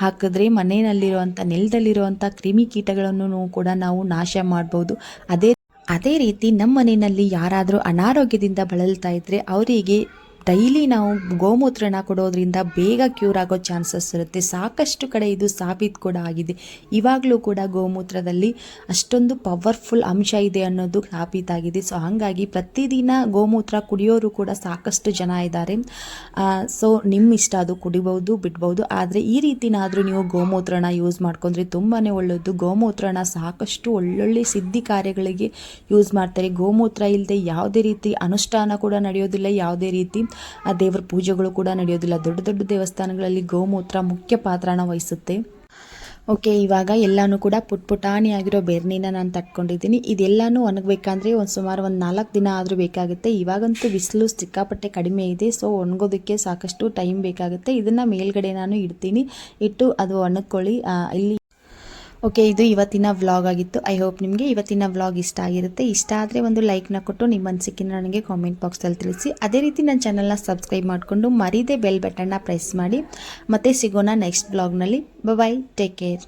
ಹಾಕಿದ್ರೆ ಮನೆಯಲ್ಲಿರುವಂಥ ನೆಲದಲ್ಲಿರುವಂಥ ಕ್ರಿಮಿ ಕೀಟಗಳನ್ನು ನಾವು ನಾಶ ಮಾಡ್ಬೋದು. ಅದೇ ಅದೇ ರೀತಿ ನಮ್ಮ ಮನೆಯಲ್ಲಿ ಯಾರಾದರೂ ಅನಾರೋಗ್ಯದಿಂದ ಬಳಲ್ತಾ ಇದ್ದರೆ ಅವರಿಗೆ ಡೈಲಿ ನಾವು ಗೋಮೂತ್ರನ ಕೊಡೋದ್ರಿಂದ ಬೇಗ ಕ್ಯೂರ್ ಆಗೋ ಚಾನ್ಸಸ್ ಇರುತ್ತೆ. ಸಾಕಷ್ಟು ಕಡೆ ಇದು ಸಾಬೀತು ಕೂಡ ಆಗಿದೆ. ಇವಾಗಲೂ ಕೂಡ ಗೋಮೂತ್ರದಲ್ಲಿ ಅಷ್ಟೊಂದು ಪವರ್ಫುಲ್ ಅಂಶ ಇದೆ ಅನ್ನೋದು ಸಾಬೀತಾಗಿದೆ ಸೊ ಹಾಗಾಗಿ ಪ್ರತಿದಿನ ಗೋಮೂತ್ರ ಕುಡಿಯೋರು ಕೂಡ ಸಾಕಷ್ಟು ಜನ ಇದ್ದಾರೆ. ಸೊ ನಿಮ್ಮ ಇಷ್ಟ ಅದು ಕುಡಿಬೋದು, ಬಿಡ್ಬೋದು. ಆದರೆ ಈ ರೀತಿನಾದರೂ ನೀವು ಗೋಮೂತ್ರನ ಯೂಸ್ ಮಾಡ್ಕೊಂಡ್ರೆ ತುಂಬಾ ಒಳ್ಳೆಯದು ಗೋಮೂತ್ರನ ಸಾಕಷ್ಟು ಒಳ್ಳೊಳ್ಳೆ ಸಿದ್ಧಿ ಕಾರ್ಯಗಳಿಗೆ ಯೂಸ್ ಮಾಡ್ತಾರೆ. ಗೋಮೂತ್ರ ಇಲ್ಲದೆ ಯಾವುದೇ ರೀತಿ ಅನುಷ್ಠಾನ ಕೂಡ ನಡೆಯೋದಿಲ್ಲ. ಯಾವುದೇ ರೀತಿ ಆ ದೇವರ ಪೂಜೆಗಳು ಕೂಡ ನಡೆಯೋದಿಲ್ಲ. ದೊಡ್ಡ ದೊಡ್ಡ ದೇವಸ್ಥಾನಗಳಲ್ಲಿ ಗೋಮೂತ್ರ ಮುಖ್ಯ ಪಾತ್ರನ ವಹಿಸುತ್ತೆ. ಓಕೆ, ಇವಾಗ ಎಲ್ಲಾನು ಕೂಡ ಪುಟ್ ಪುಟಾಣಿ ಆಗಿರೋ ಬೆರ್ನಿನ ನಾನು ತಟ್ಕೊಂಡಿದ್ದೀನಿ. ಇದೆಲ್ಲಾನು ಒಣಗಬೇಕಂದ್ರೆ ಒಂದು ಸುಮಾರು ಒಂದು ನಾಲ್ಕು ದಿನ ಆದರೂ ಬೇಕಾಗುತ್ತೆ. ಇವಾಗಂತೂ ಬಿಸಿಲು ಸಿಕ್ಕಾಪಟ್ಟೆ ಕಡಿಮೆ ಇದೆ, ಸೊ ಒಣಗೋದಕ್ಕೆ ಸಾಕಷ್ಟು ಟೈಮ್ ಬೇಕಾಗುತ್ತೆ. ಇದನ್ನು ಮೇಲ್ಗಡೆ ನಾನು ಇಡ್ತೀನಿ. ಇಟ್ಟು ಅದು ಒಣಗ್ಕೊಳ್ಳಿ. ಇಲ್ಲಿ ಓಕೆ ಇದು ಇವತ್ತಿನ ವ್ಲಾಗ್ ಆಗಿತ್ತು. ಐ ಹೋಪ್ ನಿಮಗೆ ಇವತ್ತಿನ ವ್ಲಾಗ್ ಇಷ್ಟ ಆಗಿರುತ್ತೆ. ಇಷ್ಟ ಆದರೆ ಒಂದು ಲೈಕ್ನ ಕೊಟ್ಟು ನಿಮ್ಮ ಅನಿಸಿಕೆನ ನನಗೆ ಕಾಮೆಂಟ್ ಬಾಕ್ಸಲ್ಲಿ ತಿಳಿಸಿ. ಅದೇ ರೀತಿ ನನ್ನ ಚಾನಲ್ನ ಸಬ್ಸ್ಕ್ರೈಬ್ ಮಾಡಿಕೊಂಡು ಮರೀದೆ ಬೆಲ್ ಬಟನ್ನ ಪ್ರೆಸ್ ಮಾಡಿ. ಮತ್ತೆ ಸಿಗೋಣ ನೆಕ್ಸ್ಟ್ ವ್ಲಾಗ್ನಲ್ಲಿ ಬಾಯ್ ಟೇಕ್ ಕೇರ್